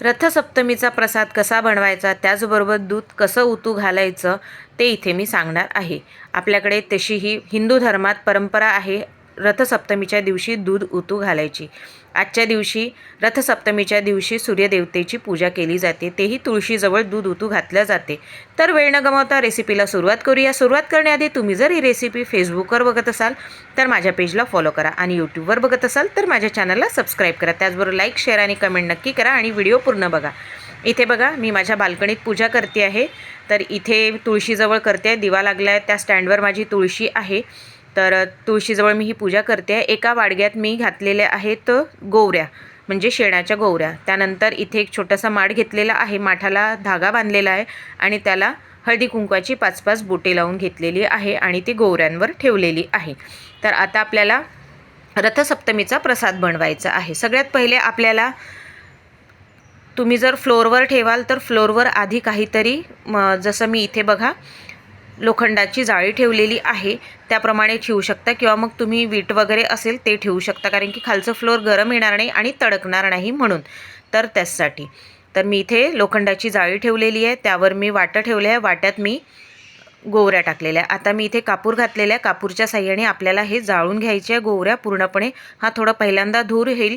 रथसप्तमीचा प्रसाद कसा बनवायचा त्याचबरोबर दूध कसं उतू घालायचं ते इथे मी सांगणार आहे. आपल्याकडे तशी ही हिंदू धर्मात परंपरा आहे. रथसप्तमीच्या दिवशी दूध उतू घालायची. आजच्या दिवशी रथसप्तमीच्या दिवशी सूर्यदेवतेची पूजा केली जाते. तेही तुळशीजवळ दूध उतू घातल्या जाते. तर वेळ न गमावता रेसिपीला सुरुवात करूया. सुरुवात करण्याआधी तुम्ही जर ही रेसिपी फेसबुकवर बघत असाल तर माझ्या पेजला फॉलो करा आणि यूट्यूबवर बघत असाल तर माझ्या चॅनलला सबस्क्राईब करा. त्याचबरोबर लाईक शेअर आणि कमेंट नक्की करा आणि व्हिडिओ पूर्ण बघा. इथे बघा मी माझ्या बाल्कनीत पूजा करते आहे. तर इथे तुळशीजवळ करते आहे दिवा लागला आहे त्या स्टँडवर माझी तुळशी आहे. तर तुळशीजवळ मी ही पूजा करते. आहे एका वाडग्यात मी घातलेल्या आहेत गोवऱ्या म्हणजे शेणाच्या गोवऱ्या. त्यानंतर इथे एक छोटासा माठ घेतलेला आहे. माठाला धागा बांधलेला आहे आणि त्याला हळदी कुंकवाची पाच पाच बोटे लावून घेतलेली आहे आणि ती गोवऱ्यांवर ठेवलेली आहे. तर आता आपल्याला रथसप्तमीचा प्रसाद बनवायचा आहे. सगळ्यात पहिले आपल्याला तुम्ही जर फ्लोअरवर ठेवाल तर फ्लोअरवर आधी काहीतरी म, जसं मी इथे बघा लोखंडाची जाळी ठेवलेली आहे. त्याप्रमाणे ठेवू शकता किंवा मग तुम्ही वीट वगैरे असेल ते ठेवू शकता कारण की खालचं फ्लोअर गरम येणार नाही आणि तडकणार नाही म्हणून. तर त्याचसाठी. तर मी इथे लोखंडाची जाळी ठेवलेली आहे. त्यावर मी वाटं ठेवले आहे. वाट्यात मी गोवऱ्या टाकलेल्या आता मी इथे कापूर घातलेल्या आहे कापूरच्या साह्याने आपल्याला हे जाळून घ्यायचे आहे. गोवऱ्या पूर्णपणे हा थोडा पहिल्यांदा धूर येईल.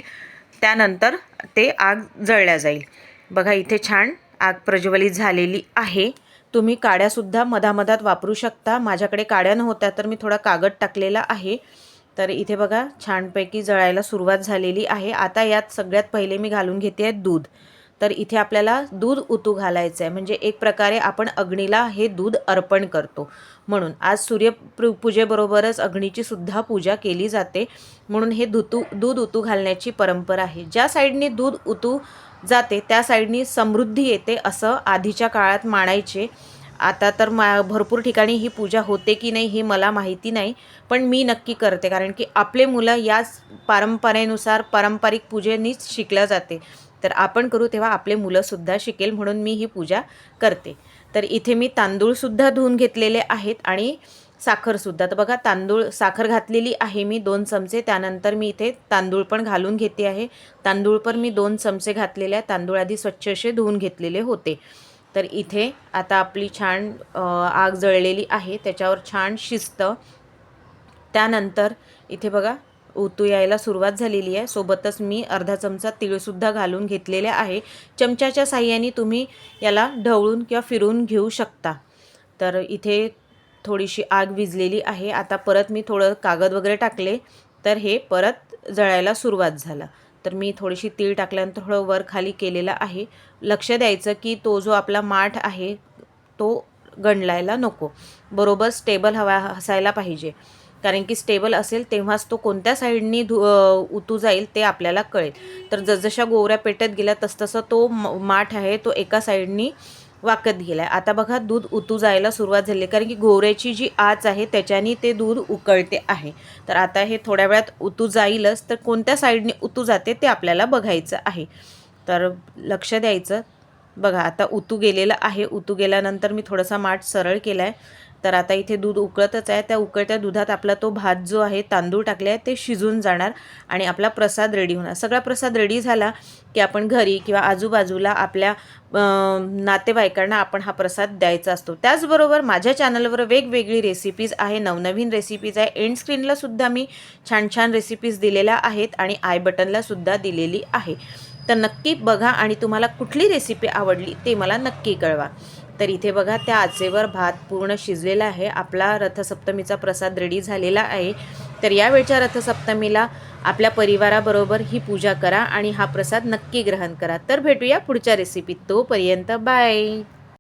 त्यानंतर ते आग जळल्या जाईल. बघा इथे छान आग प्रज्वलित झालेली आहे. तुम्ही काड्यासुद्धा मधामधात वापरू शकता. माझ्याकडे काड्या नव्हत्या तर मी थोडा कागद टाकलेला आहे. तर इथे बघा छानपैकी जळायला सुरुवात झालेली आहे. आता यात सगळ्यात पहिले मी घालून घेते आहे दूध. तर इथे आपल्याला दूध उतू घालायचं आहे म्हणजे एक प्रकारे आपण अग्नीला हे दूध अर्पण करतो. म्हणून आज सूर्य पू पूजेबरोबरच अग्नीची सुद्धा पूजा केली जाते. म्हणून हे दुतू दूध उतू घालण्याची परंपरा आहे. ज्या साईडनी दूध उतू जाते त्या साईडनी समृद्धी येते असं आधीच्या काळात मानायचे. आता तर मा भरपूर ठिकाणी ही पूजा होते की नाही हे मला माहिती नाही पण मी नक्की करते कारण की आपले मुलं याच परंपरेनुसार पारंपरिक पूजेनीच शिकल्या जाते. तर आपण करू तेव्हा आपले मुलंसुद्धा शिकेल म्हणून मी ही पूजा करते. तर इथे मी तांदूळसुद्धा धुवून घेतलेले आहेत आणि साखरसुद्धा. तर बघा तांदूळ साखर घातलेली आहे मी दोन चमचे. त्यानंतर मी इथे तांदूळ पण घालून घेते आहे. तांदूळ पण मी दोन चमचे घातलेले आहे तांदूळ आधी स्वच्छ असे धुवून घेतलेले होते. तर इथे आता आपली छान आग जळलेली आहे. त्याच्यावर छान शिजतं त्यानंतर इथे बघा उतू यायला सुरुवात झालेली आहे. सोबतच मी अर्धा चमचा तिळसुद्धा घालून घेतलेले आहे. चमच्याच्या साह्याने तुम्ही याला ढवळून किंवा फिरून घेऊ शकता. तर इथे थोडीशी आग विजलेली आहे. आता परत मी थोडं कागद वगैरे टाकले तर हे परत जळायला सुरुवात झालं. तर मी थोडीशी तीळ टाकल्यानंतर थोडं वर खाली केलेलं आहे. लक्ष द्यायचं की तो जो आपला माठ आहे तो गणलायला नको. बरोबर स्टेबल हवा असायला पाहिजे. कारण की स्टेबल असेल तेव्हाच तो कोणत्या साईडनी धु उतू जाईल ते आपल्याला कळेल. तर जसजशा गोवऱ्या पेटत गेल्या तसतसं तो म- माठ आहे तो एका साईडनी वाकत गेला आहे आता बघा दूध उतू जायला सुरुवात झाली आहे. कारण की गोवऱ्याची जी आच आहे त्याच्याने ते दूध उकळते आहे. तर आता हे थोड्या वेळात उतू जाईलच तर कोणत्या साईडने उतू जाते ते आपल्याला बघायचं आहे. तर लक्ष द्यायचं. बघा आता उतू गेलेलं आहे. उतू गेल्यानंतर मी थोडासा माठ सरळ केला आहे तर आता इथे दूध उकळतच आहे. त्या उकळत्या दुधात आपला तो भात जो आहे तांदूळ टाकले आहे ते शिजून जाणार आणि आपला प्रसाद रेडी होणार. सगळा प्रसाद रेडी झाला की आपण घरी किंवा आजूबाजूला आपल्या नातेवाईकांना आपण हा प्रसाद द्यायचा असतो. त्याचबरोबर माझ्या चॅनलवर वेगवेगळी रेसिपीज आहे. नवनवीन रेसिपीज आहे. एंड स्क्रीनलासुद्धा मी छान छान रेसिपीज दिलेल्या आहेत आणि आय बटनलासुद्धा दिलेली आहे. तर नक्की बघा आणि तुम्हाला कुठली रेसिपी आवडली ते मला नक्की कळवा. तर इथे बघा त्या आचेवर भात पूर्ण शिजलेला आहे. आपला रथसप्तमीचा प्रसाद रेडी झालेला आहे. तर यावेळच्या रथसप्तमीला आपल्या परिवाराबरोबर ही पूजा करा आणि हा प्रसाद नक्की ग्रहण करा. तर भेटूया पुढच्या रेसिपीत तोपर्यंत. बाय